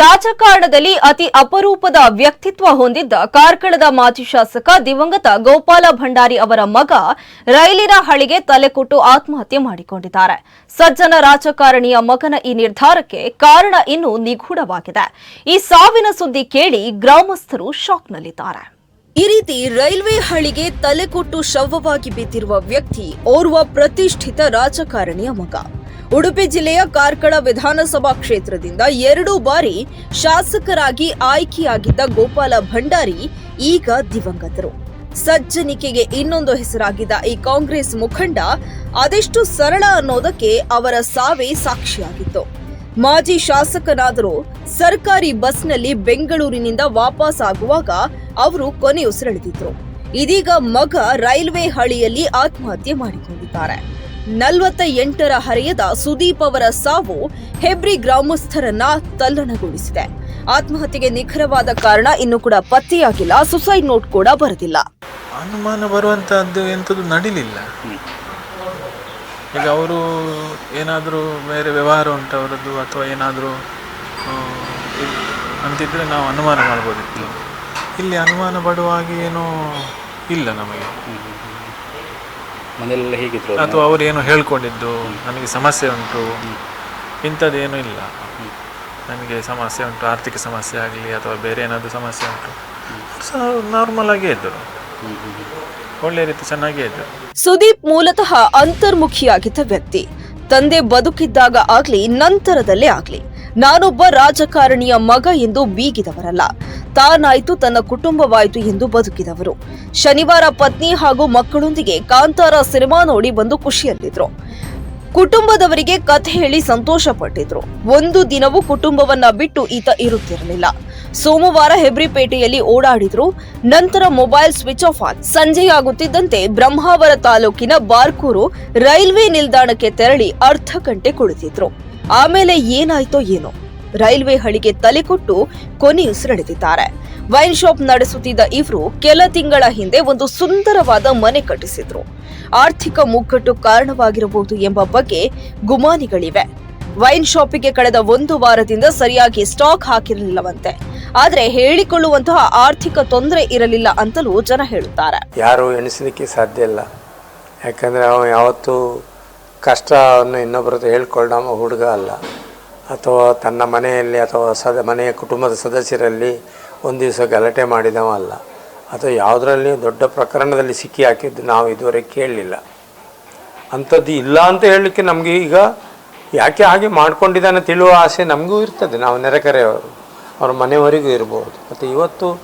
ರಾಜಕಾರಣದಲ್ಲಿ ಅತಿ ಅಪರೂಪದ ವ್ಯಕ್ತಿತ್ವ ಹೊಂದಿದ್ದ ಕಾರ್ಕಳದ ಮಾಜಿ ಶಾಸಕ ದಿವಂಗತ ಗೋಪಾಲ ಭಂಡಾರಿ ಅವರ ಮಗ ರೈಲಿನ ಹಳಿಗೆ ತಲೆಕೊಟ್ಟು ಆತ್ಮಹತ್ಯೆ ಮಾಡಿಕೊಂಡಿದ್ದಾರೆ. ಸಜ್ಜನ ರಾಜಕಾರಣಿಯ ಮಗನ ಈ ನಿರ್ಧಾರಕ್ಕೆ ಕಾರಣ ಇನ್ನೂ ನಿಗೂಢವಾಗಿದೆ. ಈ ಸಾವಿನ ಸುದ್ದಿ ಕೇಳಿ ಗ್ರಾಮಸ್ಥರು ಶಾಕ್ನಲ್ಲಿದ್ದಾರೆ. ಈ ರೀತಿ ರೈಲ್ವೆ ಹಳಿಗೆ ತಲೆಕೊಟ್ಟು ಶವವಾಗಿ ಬಿದ್ದಿರುವ ವ್ಯಕ್ತಿ ಓರ್ವ ಪ್ರತಿಷ್ಠಿತ ರಾಜಕಾರಣಿಯ ಮಗ. ಉಡುಪಿ ಜಿಲ್ಲೆಯ ಕಾರ್ಕಳ ವಿಧಾನಸಭಾ ಕ್ಷೇತ್ರದಿಂದ ಎರಡು ಬಾರಿ ಶಾಸಕರಾಗಿ ಆಯ್ಕೆಯಾಗಿದ್ದ ಗೋಪಾಲ ಭಂಡಾರಿ ಈಗ ದಿವಂಗತರು. ಸಜ್ಜನಿಕೆಗೆ ಇನ್ನೊಂದು ಹೆಸರಾಗಿದ್ದ ಈ ಕಾಂಗ್ರೆಸ್ ಮುಖಂಡ ಅದೆಷ್ಟು ಸರಳ ಅನ್ನೋದಕ್ಕೆ ಅವರ ಸಾವೇ ಸಾಕ್ಷಿಯಾಗಿತ್ತು. ಮಾಜಿ ಶಾಸಕನಾದರೂ ಸರ್ಕಾರಿ ಬಸ್ನಲ್ಲಿ ಬೆಂಗಳೂರಿನಿಂದ ವಾಪಸ್ ಆಗುವಾಗ ಅವರು ಕೊನೆಯುಸಿರೆಳೆದಿದ್ರು. ಇದೀಗ ಮಗ ರೈಲ್ವೆ ಹಳಿಯಲ್ಲಿ ಆತ್ಮಹತ್ಯೆ ಮಾಡಿಕೊಂಡಿದ್ದಾರೆ. ನಲವತ್ತ ಎಂಟರ ಹರೆಯದ ಸುದೀಪ್ ಅವರ ಸಾವು ಹೆಬ್ರಿ ಗ್ರಾಮಸ್ಥರನ್ನ ತಲ್ಲಣಗೊಳಿಸಿದೆ. ಆತ್ಮಹತ್ಯೆಗೆ ನಿಖರವಾದ ಕಾರಣ ಇನ್ನೂ ಕೂಡ ಪತ್ತೆಯಾಗಿಲ್ಲ. ಸುಸೈಡ್ ನೋಟ್ ಕೂಡ ಬರೆದಿಲ್ಲ. ಅನುಮಾನ ಬರುವಂತಹದ್ದು ಎಂಥದ್ದು ನಡೀಲಿಲ್ಲ. ಈಗ ಅವರು ಏನಾದರೂ ಬೇರೆ ವ್ಯವಹಾರ ಉಂಟು ಅವರದ್ದು ಅಥವಾ ಏನಾದರೂ ಅಂತಿದ್ರೆ ನಾವು ಅನುಮಾನ ಮಾಡ್ಬೋದಿತ್ತು. ಇಲ್ಲಿ ಅನುಮಾನ ಪಡುವ ಹಾಗೆ ಏನೂ ಇಲ್ಲ ನಮಗೆ. ಮನೆಯಲ್ಲೆಲ್ಲ ಹೇಗಿದ್ರು ಅಥವಾ ಅವರು ಏನು ಹೇಳ್ಕೊಂಡಿದ್ದು ನನಗೆ ಸಮಸ್ಯೆ ಉಂಟು ಇಂಥದ್ದೇನೂ ಇಲ್ಲ. ನನಗೆ ಸಮಸ್ಯೆ ಉಂಟು ಆರ್ಥಿಕ ಸಮಸ್ಯೆ ಆಗಲಿ ಅಥವಾ ಬೇರೆ ಏನಾದರೂ ಸಮಸ್ಯೆ ಉಂಟು. ಸೊ ನಾರ್ಮಲ್ ಆಗೇ ಇದ್ದರು ಒಳ್ಳೆ ರೀತಿ ಚೆನ್ನಾಗೇ ಇದ್ದರು ಸುದೀಪ್ ಮೂಲತಃ ಅಂತರ್ಮುಖಿಯಾಗಿದ್ದ ವ್ಯಕ್ತಿ. ತಂದೆ ಬದುಕಿದ್ದಾಗ ಆಗ್ಲಿ ನಂತರದಲ್ಲೇ ಆಗ್ಲಿ ನಾನೊಬ್ಬ ರಾಜಕಾರಣಿಯ ಮಗ ಎಂದು ಬೀಗಿದವರಲ್ಲ. ತಾನಾಯ್ತು ತನ್ನ ಕುಟುಂಬವಾಯಿತು ಎಂದು ಬದುಕಿದವರು. ಶನಿವಾರ ಪತ್ನಿ ಹಾಗೂ ಮಕ್ಕಳೊಂದಿಗೆ ಕಾಂತಾರ ಸಿನಿಮಾ ನೋಡಿ ಬಂದು ಖುಷಿಯಲ್ಲಿದ್ರು. ಕುಟುಂಬದವರಿಗೆ ಕಥೆ ಹೇಳಿ ಸಂತೋಷ ಪಟ್ಟಿದ್ರು ಒಂದು ದಿನವೂ ಕುಟುಂಬವನ್ನ ಬಿಟ್ಟು ಈತ ಇರುತ್ತಿರಲಿಲ್ಲ. ಸೋಮವಾರ ಹೆಬ್ರಿಪೇಟೆಯಲ್ಲಿ ಓಡಾಡಿದ್ರು. ನಂತರ ಮೊಬೈಲ್ ಸ್ವಿಚ್ ಆಫ್ ಆಗಿ ಸಂಜೆಯಾಗುತ್ತಿದ್ದಂತೆ ಬ್ರಹ್ಮಾವರ ತಾಲೂಕಿನ ಬಾರ್ಕೂರು ರೈಲ್ವೆ ನಿಲ್ದಾಣಕ್ಕೆ ತೆರಳಿ ಅರ್ಧ ಗಂಟೆ ಕುಳಿತಿದ್ರು. ಆಮೇಲೆ ಏನಾಯ್ತೋ ಏನೋ. ರೈಲ್ವೆ ಹಳಿಗೆ ತಲೆ ಕೊಟ್ಟು ಕೊನೆಯುಸಿರೆಳೆದಿದ್ದಾರೆ ವೈನ್ ಶಾಪ್ ನಡೆಸುತ್ತಿದ್ದ ಇವರು ಕೆಲ ತಿಂಗಳ ಹಿಂದೆ ಒಂದು ಸುಂದರವಾದ ಮನೆ ಕಟ್ಟಿಸಿದ್ರು. ಆರ್ಥಿಕ ಮುಗ್ಗಟ್ಟು ಕಾರಣವಾಗಿರಬಹುದು ಎಂಬ ಬಗ್ಗೆ ಗುಮಾನಿಗಳಿವೆ. ವೈನ್ ಶಾಪಿಗೆ ಕಳೆದ ಒಂದು ವಾರದಿಂದ ಸರಿಯಾಗಿ ಸ್ಟಾಕ್ ಹಾಕಿರಲಿಲ್ಲವಂತೆ. ಆದ್ರೆ ಹೇಳಿಕೊಳ್ಳುವಂತಹ ಆರ್ಥಿಕ ತೊಂದರೆ ಇರಲಿಲ್ಲ ಅಂತಲೂ ಜನ ಹೇಳುತ್ತಾರೆ. ಯಾರು ಎಣಿಸಲಿಕ್ಕೆ ಸಾಧ್ಯ ಇಲ್ಲ. ಯಾಕಂದ್ರೆ ಅವನು ಯಾವತ್ತೂ ಕಷ್ಟವನ್ನು ಇನ್ನೊಬ್ಬರದ್ದು ಹೇಳ್ಕೊಳ್ಳೋ ಹುಡುಗ ಅಲ್ಲ. ಅಥವಾ ತನ್ನ ಮನೆಯಲ್ಲಿ ಅಥವಾ ಸದ, ಮನೆಯ ಕುಟುಂಬದ ಸದಸ್ಯರಲ್ಲಿ ಒಂದು ದಿವಸ ಗಲಾಟೆ ಮಾಡಿದವ ಅಲ್ಲ. ಅಥವಾ ಯಾವುದರಲ್ಲಿ ದೊಡ್ಡ ಪ್ರಕರಣದಲ್ಲಿ ಸಿಕ್ಕಿ ಹಾಕಿದ್ದು ನಾವು ಇದುವರೆಗೆ ಕೇಳಲಿಲ್ಲ. ಅಂಥದ್ದು ಇಲ್ಲ ಅಂತ ಹೇಳಲಿಕ್ಕೆ ನಮಗೆ ಈಗ ಯಾಕೆ ಹಾಗೆ ಮಾಡ್ಕೊಂಡಿದ್ದಾನೆ ತಿಳುವ ಆಸೆ ನಮಗೂ ಇರ್ತದೆ. ನಾವು ನೆರೆಕರೆಯವರು, ಅವ್ರ ಮನೆಯವರಿಗೂ ಇರ್ಬೋದು. ಮತ್ತು ಇವತ್ತು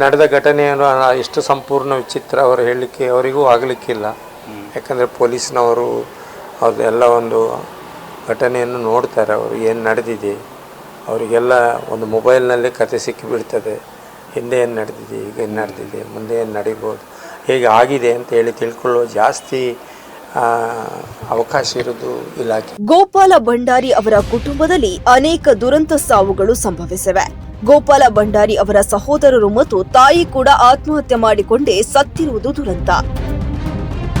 ನಡೆದ ಘಟನೆಯನ್ನು ಎಷ್ಟು ಸಂಪೂರ್ಣ ವಿಚಿತ್ರ ಅವರು ಹೇಳಲಿಕ್ಕೆ, ಅವರಿಗೂ ಆಗಲಿಕ್ಕಿಲ್ಲ. ಯಾಕಂದರೆ ಪೊಲೀಸ್ನವರು ಅವ್ರದ್ದೆಲ್ಲ ಒಂದು ಘಟನೆಯನ್ನು ನೋಡ್ತಾರೆ ಅವರು, ಏನು ನಡೆದಿದೆ. ಅವರಿಗೆಲ್ಲ ಒಂದು ಮೊಬೈಲ್ನಲ್ಲೇ ಕತೆ ಸಿಕ್ಕಿಬಿಡ್ತದೆ. ಹಿಂದೆ ಏನು ನಡೆದಿದೆ, ಈಗ ಏನು ನಡೆದಿದೆ, ಮುಂದೆ ಏನು ನಡೀಬೋದು, ಹೇಗೆ ಆಗಿದೆ ಅಂತ ಹೇಳಿ ತಿಳ್ಕೊಳ್ಳೋ ಜಾಸ್ತಿ ಅವಕಾಶ ಇರೋದು ಇಲಾಖೆ. ಗೋಪಾಲ ಭಂಡಾರಿ ಅವರ ಕುಟುಂಬದಲ್ಲಿ ಅನೇಕ ದುರಂತ ಸಾವುಗಳು ಸಂಭವಿಸಿವೆ. ಗೋಪಾಲ ಭಂಡಾರಿ ಅವರ ಸಹೋದರರು ಮತ್ತು ತಾಯಿ ಕೂಡ ಆತ್ಮಹತ್ಯೆ ಮಾಡಿಕೊಂಡೇ ಸತ್ತಿರುವುದು ದುರಂತ.